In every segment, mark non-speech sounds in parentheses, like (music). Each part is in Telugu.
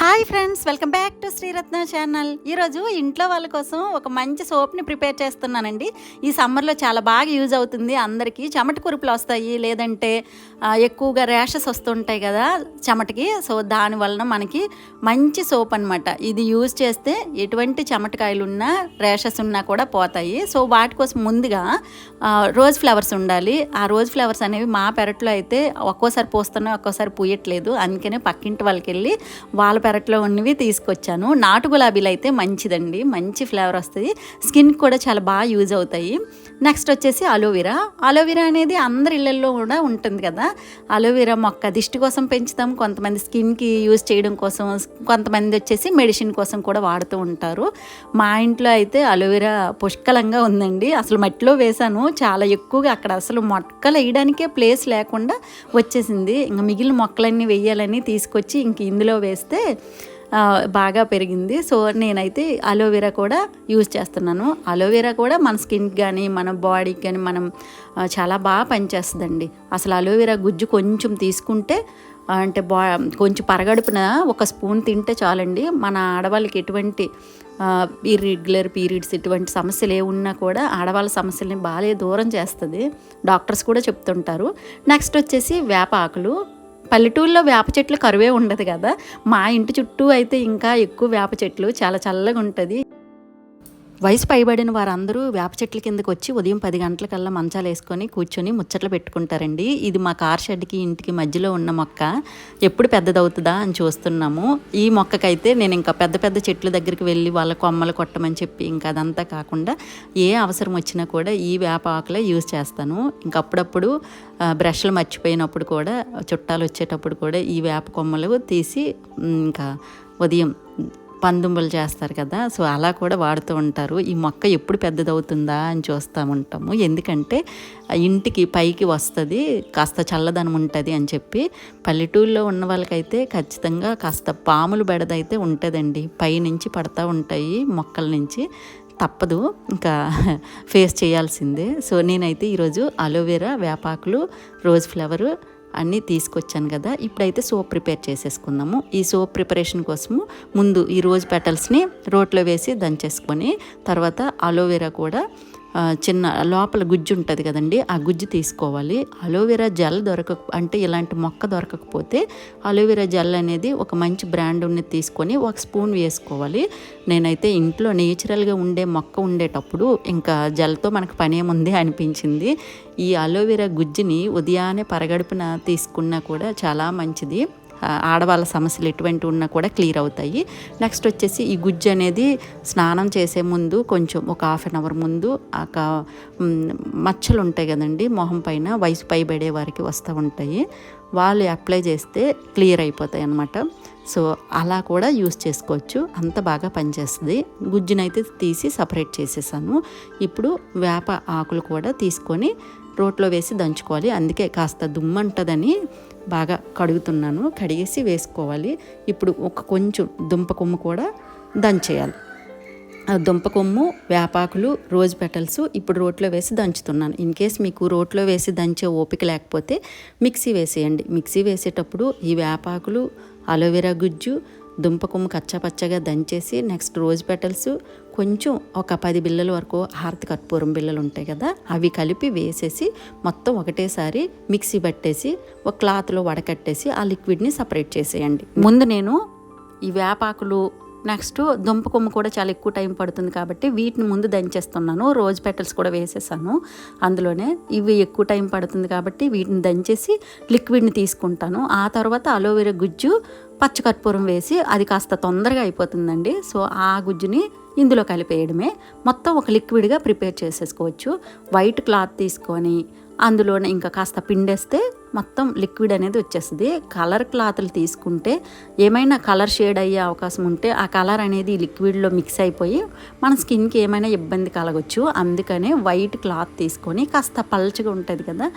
Hi friends welcome back to Sriratna channel. ఈరోజు ఇంట్లో వాళ్ళ కోసం ఒక మంచి సోప్ని ప్రిపేర్ చేస్తున్నానండి. ఈ సమ్మర్లో చాలా బాగా యూజ్ అవుతుంది. అందరికీ చెమట కురుపులు వస్తాయి లేదంటే ఎక్కువగా ర్యాషెస్ వస్తుంటాయి కదా చెమటకి. సో దాని వలన మనకి మంచి సోప్ అనమాట ఇది యూజ్ చేస్తే ఎటువంటి చెమటకాయలు ఉన్నా ర్యాషెస్ ఉన్నా కూడా పోతాయి. సో వాటి కోసం ముందుగా రోజ్ ఫ్లవర్స్ ఉండాలి. ఆ రోజ్ ఫ్లవర్స్ అనేవి మా పెరట్లో అయితే ఒక్కోసారి పోస్తున్నాయి ఒక్కోసారి పూయట్లేదు. అందుకనే పక్కింటి వాళ్ళకి వెళ్ళి వాళ్ళ పెరట్లో ఉన్నవి తీసుకొచ్చాను. నాటు గులాబీలు అయితే మంచిదండి. మంచి ఫ్లేవర్ వస్తుంది. స్కిన్ కూడా చాలా బాగా యూజ్ అవుతాయి. నెక్స్ట్ వచ్చేసి అలోవెరా. అలోవెరా అనేది అందరి ఇళ్ళల్లో కూడా ఉంటుంది కదా. అలోవెరా మొక్క దిష్టి కోసం పెంచుతాం. కొంతమంది స్కిన్కి యూజ్ చేయడం కోసం కొంతమంది వచ్చేసి మెడిసిన్ కోసం కూడా వాడుతూ ఉంటారు. మా ఇంట్లో అయితే అలోవెరా పుష్కలంగా ఉందండి. అసలు మట్టిలో వేశాను. చాలా ఎక్కువగా అక్కడ అసలు మొక్కలు వేయడానికే ప్లేస్ లేకుండా వచ్చేసింది. ఇంకా మిగిలిన మొక్కలన్నీ వేయాలని తీసుకొచ్చి ఇంక ఇందులో వేస్తే బాగా పెరిగింది. సో నేనైతే అలోవెరా కూడా యూజ్ చేస్తున్నాను. అలోవెరా కూడా మన స్కిన్కి కానీ మన బాడీకి కానీ మనం చాలా బాగా పనిచేస్తుందండి. అసలు అలోవెరా గుజ్జు కొంచెం తీసుకుంటే అంటే బా కొంచెం పరగడుపున ఒక స్పూన్ తింటే చాలండి. మన ఆడవాళ్ళకి ఎటువంటి ఇర్రెగ్యులర్ పీరియడ్స్ ఇటువంటి సమస్యలు ఏ ఉన్నా కూడా ఆడవాళ్ళ సమస్యల్ని బాగా దూరం చేస్తుంది. డాక్టర్స్ కూడా చెప్తుంటారు. నెక్స్ట్ వచ్చేసి వేప ఆకులు. పల్లెటూరులో వేప చెట్లు కరువే ఉండదు కదా. మా ఇంటి చుట్టూ అయితే ఇంకా ఎక్కువ వేప చెట్లు చాలా చల్లగా ఉంటుంది. వయసు పైబడిన వారందరూ వేప చెట్ల కిందకి వచ్చి ఉదయం పది గంటలకల్లా మంచాలు వేసుకొని కూర్చొని ముచ్చట్లు పెట్టుకుంటారండి. ఇది మా కార్ షెడ్కి ఇంటికి మధ్యలో ఉన్న మొక్క. ఎప్పుడు పెద్దదవుతుందా అని చూస్తున్నాము. ఈ మొక్కకైతే నేను ఇంకా పెద్ద పెద్ద చెట్ల దగ్గరికి వెళ్ళి వాళ్ళ కొమ్మలు కొట్టమని చెప్పి ఇంకా అదంతా కాకుండా ఏ అవసరం వచ్చినా కూడా ఈ వేప ఆకులే యూజ్ చేస్తాను. ఇంకా అప్పుడప్పుడు బ్రష్లు మర్చిపోయినప్పుడు కూడా చుట్టాలు వచ్చేటప్పుడు కూడా ఈ వేప కొమ్మలు తీసి ఇంకా ఉదయం పందుంబులు చేస్తారు కదా సో అలా కూడా వాడుతూ ఉంటారు. ఈ మొక్క ఎప్పుడు పెద్దదవుతుందా అని చూస్తూ ఉంటాము. ఎందుకంటే ఇంటికి పైకి వస్తుంది కాస్త చల్లదనం ఉంటుంది అని చెప్పి పల్లెటూరులో ఉన్న వాళ్ళకైతే ఖచ్చితంగా కాస్త పాములు బెడదైతే ఉంటుందండి. పైనుంచి పడతా ఉంటాయి మొక్కల నుంచి. తప్పదు ఇంకా (laughs) ఫేస్ చేయాల్సిందే. సో నేనైతే ఈరోజు అలోవెరా వేపాకులు రోజ్ ఫ్లవరు అన్నీ తీసుకొచ్చాను కదా ఇప్పుడైతే సోప్ ప్రిపేర్ చేసేసుకుందాము. ఈ సోప్ ప్రిపరేషన్ కోసము ముందు ఈ రోజ్ పెటల్స్ని రోట్లో వేసి దంచేసుకొని తర్వాత అలోవెరా కూడా చిన్న లోపల గుజ్జు ఉంటుంది కదండి ఆ గుజ్జు తీసుకోవాలి. అలోవెరా జెల్ దొరక అంటే ఇలాంటి మొక్క దొరకకపోతే అలోవెరా జెల్ అనేది ఒక మంచి బ్రాండ్ ఉన్నది తీసుకొని ఒక స్పూన్ వేసుకోవాలి. నేనైతే ఇంట్లో నేచురల్గా ఉండే మొక్క ఉండేటప్పుడు ఇంకా జెల్తో మనకు పనేముంది అనిపించింది. ఈ అలోవెరా గుజ్జుని ఉదయాన్నే పరగడుపున తీసుకున్నా కూడా చాలా మంచిది. ఆడవాళ్ళ సమస్యలు ఎటువంటి ఉన్నా కూడా క్లియర్ అవుతాయి. నెక్స్ట్ వచ్చేసి ఈ గుజ్జు అనేది స్నానం చేసే ముందు కొంచెం ఒక హాఫ్ అన్ అవర్ ముందు ఒక మచ్చలు ఉంటాయి కదండి మొహం పైన వయసు పైబడే వారికి వస్తూ ఉంటాయి. వాళ్ళు అప్లై చేస్తే క్లియర్ అయిపోతాయి అన్నమాట. సో అలా కూడా యూస్ చేసుకోవచ్చు. అంత బాగా పనిచేస్తుంది. గుజ్జునైతే తీసి సపరేట్ చేసేసాను. ఇప్పుడు వేప ఆకులు కూడా తీసుకొని రోట్లో వేసి దంచుకోవాలి. అందుకే కాస్త దుమ్మంటదని బాగా కడుగుతున్నాను కడిగేసి వేసుకోవాలి. ఇప్పుడు ఒక కొంచెం దుంప కొమ్ము కూడా దంచేయాలి. ఆ దుంప కొమ్ము వేపాకులు రోజ్ పెటల్స్ ఇప్పుడు రోట్లో వేసి దంచుతున్నాను. ఇన్ కేస్ మీకు రోట్లో వేసి దంచే ఓపిక లేకపోతే మిక్సీ వేసేయండి. మిక్సీ వేసేటప్పుడు ఈ వేపాకులు అలోవెరా గుజ్జు దుంప కొమ్ము కచ్చాపచ్చగా దంచేసి నెక్స్ట్ రోజ్ పెటల్స్ కొంచెం ఒక పది బిళ్ళల వరకు హారతి కర్పూరం బిళ్ళలు ఉంటాయి కదా అవి కలిపి వేసేసి మొత్తం ఒకటేసారి మిక్సీ పట్టేసి ఒక క్లాత్లో వడకట్టేసి ఆ లిక్విడ్ని సపరేట్ చేసేయండి. ముందు నేను ఈ వేపాకులు నెక్స్ట్ దుంప కొమ్ము కూడా చాలా ఎక్కువ టైం పడుతుంది కాబట్టి వీటిని ముందు దంచేస్తున్నాను. రోజ్ పెటల్స్ కూడా వేసేసాను. అందులోనే ఇవి ఎక్కువ టైం పడుతుంది కాబట్టి వీటిని దంచేసి లిక్విడ్ని తీసుకుంటాను. ఆ తర్వాత అలోవెరా గుజ్జు పచ్చకర్పూరం వేసి అది కాస్త తొందరగా అయిపోతుందండి. సో ఆ గుజ్జుని ఇందులో కలిపేయడమే. మొత్తం ఒక లిక్విడ్గా ప్రిపేర్ చేసేసుకోవచ్చు. వైట్ క్లాత్ తీసుకొని అందులోనే ఇంకా కాస్త పిండేస్తే మొత్తం లిక్విడ్ అనేది వచ్చేస్తుంది. కలర్ క్లాత్లు తీసుకుంటే ఏమైనా కలర్ షేడ్ అయ్యే అవకాశం ఉంటే ఆ కలర్ అనేది లిక్విడ్లో మిక్స్ అయిపోయి మన స్కిన్కి ఏమైనా ఇబ్బంది కలగచ్చు. అందుకనే వైట్ క్లాత్ తీసుకొని కాస్త పల్చగా ఉంటుంది కదా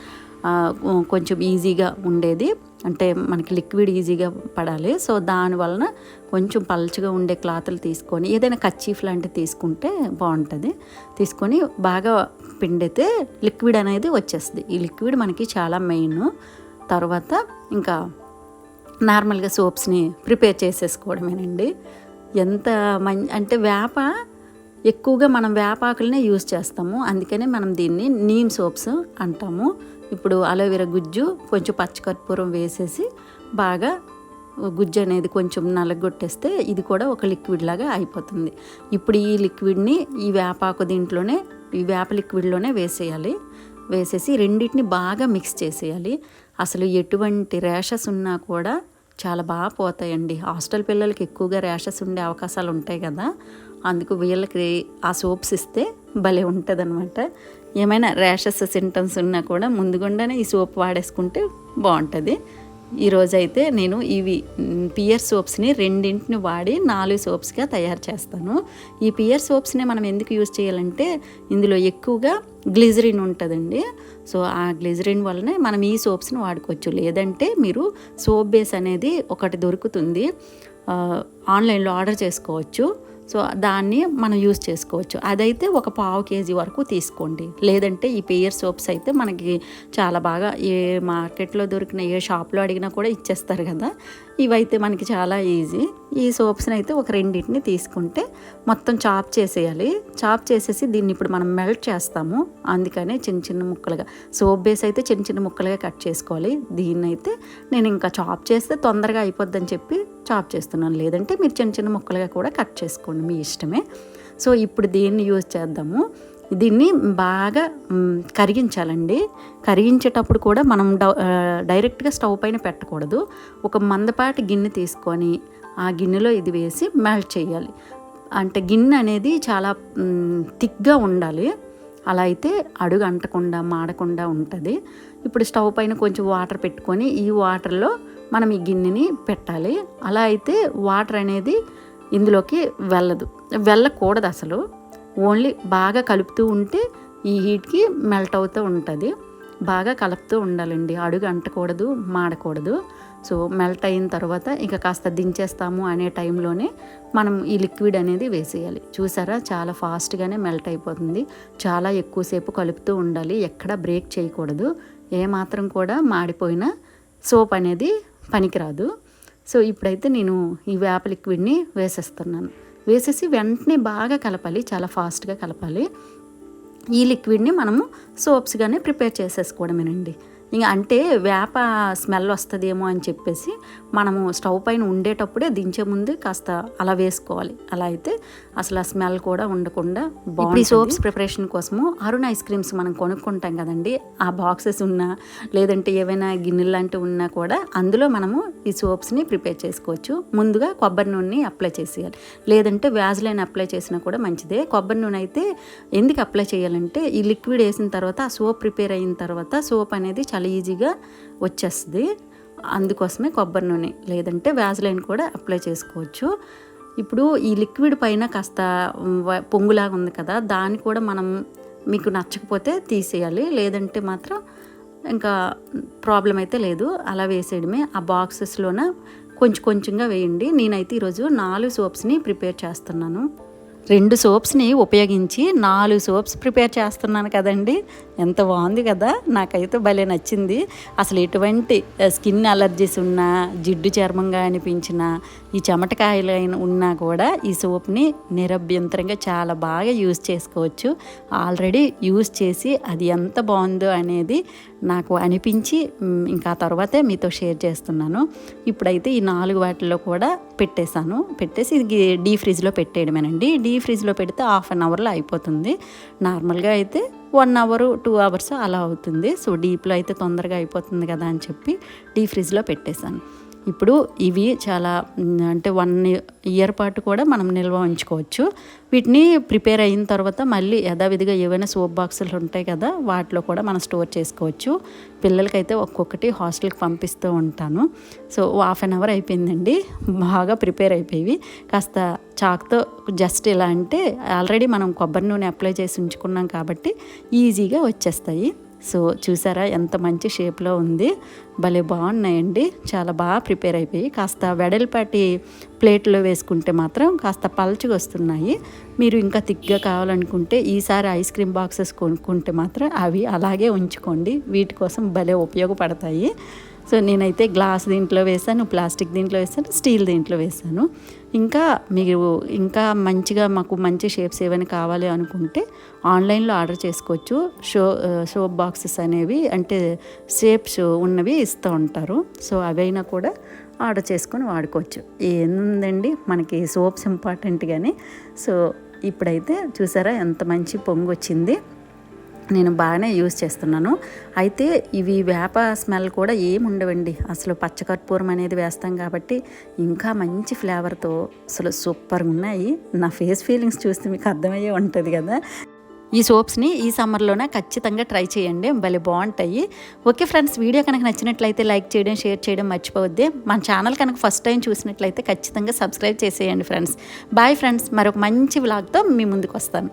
కొంచెం ఈజీగా ఉండేది. అంటే మనకి లిక్విడ్ ఈజీగా పడాలి. సో దాని వలన కొంచెం పల్చగా ఉండే క్లాత్లు తీసుకొని ఏదైనా కచ్చీఫ్ లాంటివి తీసుకుంటే బాగుంటుంది. తీసుకొని బాగా పిండితే లిక్విడ్ అనేది వచ్చేస్తుంది. ఈ లిక్విడ్ మనకి చాలా మెయిన్. తర్వాత ఇంకా నార్మల్గా సోప్స్ని ప్రిపేర్ చేసేసుకోవడమేనండి. ఎంత మం అంటే వేప ఎక్కువగా మనం వేపాకులనే యూజ్ చేస్తాము. అందుకనే మనం దీన్ని నీమ్ సోప్స్ అంటాము. ఇప్పుడు అలోవెరా గుజ్జు కొంచెం పచ్చకర్పూరం వేసేసి బాగా గుజ్జు అనేది కొంచెం నలగొట్టేస్తే ఇది కూడా ఒక లిక్విడ్ లాగా అయిపోతుంది. ఇప్పుడు ఈ లిక్విడ్ని ఈ వేపాకు దీంట్లోనే ఈ వేప లిక్విడ్లోనే వేసేయాలి. వేసేసి రెండింటిని బాగా మిక్స్ చేసేయాలి. అసలు ఎటువంటి ర్యాషెస్ ఉన్నా కూడా చాలా బాగా పోతాయండి. హాస్టల్ పిల్లలకి ఎక్కువగా ర్యాషెస్ ఉండే అవకాశాలు ఉంటాయి కదా. అందుకు వీళ్ళకి ఆ సోప్స్ ఇస్తే భలే ఉంటుంది అనమాట ఏమైనా ర్యాషెస్ సింటమ్స్ ఉన్నా కూడా ముందుగుండానే ఈ సోప్ వాడేసుకుంటే బాగుంటుంది. ఈరోజు అయితే నేను ఇవి పియర్ సోప్స్ని రెండింటిని వాడి నాలుగు సోప్స్గా తయారు చేస్తాను. ఈ పియర్ సోప్స్ని మనం ఎందుకు యూజ్ చేయాలంటే ఇందులో ఎక్కువగా గ్లిజరిన్ ఉంటుందండి. సో ఆ గ్లిజరిన్ వల్లనే మనం ఈ సోప్స్ని వాడుకోవచ్చు. లేదంటే మీరు సోప్ బేస్ అనేది ఒకటి దొరుకుతుంది. ఆన్లైన్లో ఆర్డర్ చేసుకోవచ్చు. సో దాన్ని మనం యూజ్ చేసుకోవచ్చు. అదైతే ఒక పావు కేజీ వరకు తీసుకోండి. లేదంటే ఈ పేయర్ సోప్స్ అయితే మనకి చాలా బాగా ఏ మార్కెట్లో దొరికిన ఏ షాప్లో అడిగినా కూడా ఇచ్చేస్తారు కదా. ఇవైతే మనకి చాలా ఈజీ. ఈ సోప్స్ని అయితే ఒక రెండింటిని తీసుకుంటే మొత్తం చాప్ చేసేయాలి. చాప్ చేసేసి దీన్ని ఇప్పుడు మనం మెల్ట్ చేస్తాము. అందుకనే చిన్న చిన్న ముక్కలుగా సోప్ బేస్ అయితే చిన్న చిన్న ముక్కలుగా కట్ చేసుకోవాలి. దీన్ని అయితే నేను ఇంకా చాప్ చేస్తే తొందరగా అయిపోద్దని చెప్పి చాప్ చేస్తున్నాను. లేదంటే మీరు చిన్న చిన్న ముక్కలుగా కూడా కట్ చేసుకోండి. మీ ఇష్టమే. సో ఇప్పుడు దీన్ని యూజ్ చేద్దాము? దీన్ని బాగా కరిగించాలండి. కరిగించేటప్పుడు కూడా మనం డైరెక్ట్గా స్టవ్ పైన పెట్టకూడదు. ఒక మందపాటి గిన్నె తీసుకొని ఆ గిన్నెలో ఇది వేసి మెల్ట్ చేయాలి. అంటే గిన్నె అనేది చాలా థిక్గా ఉండాలి. అలా అయితే అడుగు అంటకుండా మాడకుండా ఉంటుంది. ఇప్పుడు స్టవ్ పైన కొంచెం వాటర్ పెట్టుకొని ఈ వాటర్లో మనం ఈ గిన్నెని పెట్టాలి. అలా అయితే వాటర్ అనేది ఇందులోకి వెళ్ళదు. వెళ్ళకూడదు అసలు. ఓన్లీ బాగా కలుపుతూ ఉంటే ఈ హీట్కి మెల్ట్ అవుతూ ఉంటుంది. బాగా కలుపుతూ ఉండాలండి. అడుగు అంటకూడదు మాడకూడదు. సో మెల్ట్ అయిన తర్వాత ఇంకా కాస్త దించేస్తాము అనే టైంలోనే మనం ఈ లిక్విడ్ అనేది వేసేయాలి. చూసారా? చాలా ఫాస్ట్గానే మెల్ట్ అయిపోతుంది. చాలా ఎక్కువసేపు కలుపుతూ ఉండాలి. ఎక్కడ బ్రేక్ చేయకూడదు. ఏమాత్రం కూడా మాడిపోయిన సోప్ అనేది పనికిరాదు. సో ఇప్పుడైతే నేను ఈ వేప లిక్విడ్ని వేసేస్తున్నాను. వేసేసి వెంటనే బాగా కలపాలి చాలా ఫాస్ట్గా కలపాలి. ఈ లిక్విడ్ని మనము సోప్స్గానే ప్రిపేర్ చేసేసుకోవడమేనండి. ఇంకా అంటే వేప స్మెల్ వస్తుందేమో అని చెప్పేసి మనము స్టవ్ పైన ఉండేటప్పుడే దించే ముందు కాస్త అలా వేసుకోవాలి. అలా అయితే అసలు ఆ స్మెల్ కూడా ఉండకుండా బాగుంది సోప్స్ ప్రిపరేషన్ కోసము అరుణ్ ఐస్ క్రీమ్స్ మనం కొనుక్కుంటాం కదండి. ఆ బాక్సెస్ ఉన్నా లేదంటే ఏవైనా గిన్నెలు లాంటివి ఉన్నా కూడా అందులో మనము ఈ సోప్స్ని ప్రిపేర్ చేసుకోవచ్చు. ముందుగా కొబ్బరి నూనెని అప్లై చేసేయాలి. లేదంటే వ్యాజ్లైన్ అప్లై చేసినా కూడా మంచిదే. కొబ్బరి నూనె అయితే ఎందుకు అప్లై చేయాలంటే ఈ లిక్విడ్ వేసిన తర్వాత ఆ సోప్ ప్రిపేర్ అయిన తర్వాత సోప్ అనేది చాలా ఈజీగా వచ్చేస్తుంది. అందుకోసమే కొబ్బరి నూనె లేదంటే వ్యాజ్లైన్ కూడా అప్లై చేసుకోవచ్చు. ఇప్పుడు ఈ లిక్విడ్ పైన కాస్త పొంగులాగా ఉంది కదా దాన్ని కూడా మనం మీకు నచ్చకపోతే తీసేయాలి. లేదంటే మాత్రం ఇంకా ప్రాబ్లం అయితే లేదు. అలా వేసేయడమే. ఆ బాక్సెస్లోన కొంచెం కొంచెంగా వేయండి. నేనైతే ఈరోజు నాలుగు సోప్స్ని ప్రిపేర్ చేస్తున్నాను. రెండు సోప్స్ని ఉపయోగించి నాలుగు సోప్స్ ప్రిపేర్ చేస్తున్నాను కదండి. ఎంత బాగుంది కదా. నాకైతే భలే నచ్చింది. అసలు ఎటువంటి స్కిన్ అలర్జీస్ ఉన్నా జిడ్డు చర్మంగా అనిపించిన ఈ చెమటకాయలు అయినా ఉన్నా కూడా ఈ సోప్ని నిరభ్యంతరంగా చాలా బాగా యూజ్ చేసుకోవచ్చు. ఆల్రెడీ యూజ్ చేసి అది ఎంత బాగుందో అనేది నాకు అనిపించి ఇంకా తర్వాతే మీతో షేర్ చేస్తున్నాను. ఇప్పుడైతే ఈ నాలుగు వాటిల్లో కూడా పెట్టేశాను. పెట్టేసి ఇది డీ ఫ్రిడ్జ్లో పెట్టేయడమేనండి. డీ ఫ్రిడ్జ్లో పెడితే హాఫ్ అన్ అవర్లో అయిపోతుంది. నార్మల్గా అయితే వన్ అవర్ టూ అవర్స్ అలా అవుతుంది. సో డీప్లో అయితే తొందరగా అయిపోతుంది కదా అని చెప్పి డీ ఫ్రిడ్జ్లో పెట్టేశాను. ఇప్పుడు ఇవి చాలా అంటే వన్ ఇయర్ పాటు కూడా మనం నిల్వ ఉంచుకోవచ్చు. వీటిని ప్రిపేర్ అయిన తర్వాత మళ్ళీ యథావిధిగా ఏవైనా సోప్ బాక్సులు ఉంటాయి కదా వాటిలో కూడా మనం స్టోర్ చేసుకోవచ్చు. పిల్లలకైతే ఒక్కొక్కటి హాస్టల్కి పంపిస్తూ ఉంటాను. సో హాఫ్ అన్ అవర్ అయిపోయిందండి. బాగా ప్రిపేర్ అయిపోయి కాస్త చాక్తో జస్ట్ ఇలా అంటే ఆల్రెడీ మనం కొబ్బరి నూనె అప్లై చేసి ఉంచుకున్నాం కాబట్టి ఈజీగా వచ్చేస్తాయి. సో చూసారా ఎంత మంచి షేప్లో ఉంది. భలే బాగున్నాయండి. చాలా బాగా ప్రిపేర్ అయిపోయి కాస్త వెడల్పాటి ప్లేట్లో వేసుకుంటే మాత్రం కాస్త పల్చగా వస్తున్నాయి. మీరు ఇంకా థిక్గా కావాలనుకుంటే ఈసారి ఐస్ క్రీమ్ బాక్సెస్ కొనుక్కుంటే మాత్రం అవి అలాగే ఉంచుకోండి. వీటి కోసం భలే ఉపయోగపడతాయి. సో నేనైతే గ్లాస్ దీంట్లో వేసాను ప్లాస్టిక్ దీంట్లో వేసాను స్టీల్ దీంట్లో వేసాను ఇంకా మీరు ఇంకా మంచిగా మాకు మంచి షేప్స్ ఏమైనా కావాలి అనుకుంటే ఆన్లైన్లో ఆర్డర్ చేసుకోవచ్చు. షో సోప్ బాక్సెస్ అనేవి అంటే షేప్స్ ఉన్నవి ఇస్తూ ఉంటారు. సో అవైనా కూడా ఆర్డర్ చేసుకొని వాడుకోవచ్చు. ఏందండి మనకి సోప్స్ ఇంపార్టెంట్ కానీ సో ఇప్పుడైతే చూసారా ఎంత మంచి పొంగు వచ్చింది నేను బాగానే యూస్ చేస్తున్నాను. అయితే ఇవి వేప స్మెల్ కూడా ఏమి ఉండవండి. అసలు పచ్చకర్పూరం అనేది వేస్తాం కాబట్టి ఇంకా మంచి ఫ్లేవర్తో అసలు సూపర్గా ఉన్నాయి. నా ఫేస్ ఫీలింగ్స్ చూస్తే మీకు అర్థమయ్యే ఉంటుంది కదా. ఈ సోప్స్ని ఈ సమ్మర్లోనే ఖచ్చితంగా ట్రై చేయండి. భలే బాగుంటాయి. ఓకే ఫ్రెండ్స్ వీడియో కనుక నచ్చినట్లయితే లైక్ చేయడం షేర్ చేయడం మర్చిపోవద్దే. మన ఛానల్ కనుక ఫస్ట్ టైం చూసినట్లయితే ఖచ్చితంగా సబ్స్క్రైబ్ చేసేయండి ఫ్రెండ్స్ బాయ్ ఫ్రెండ్స్ మరొక మంచి వ్లాగ్తో మీ ముందుకు వస్తాను.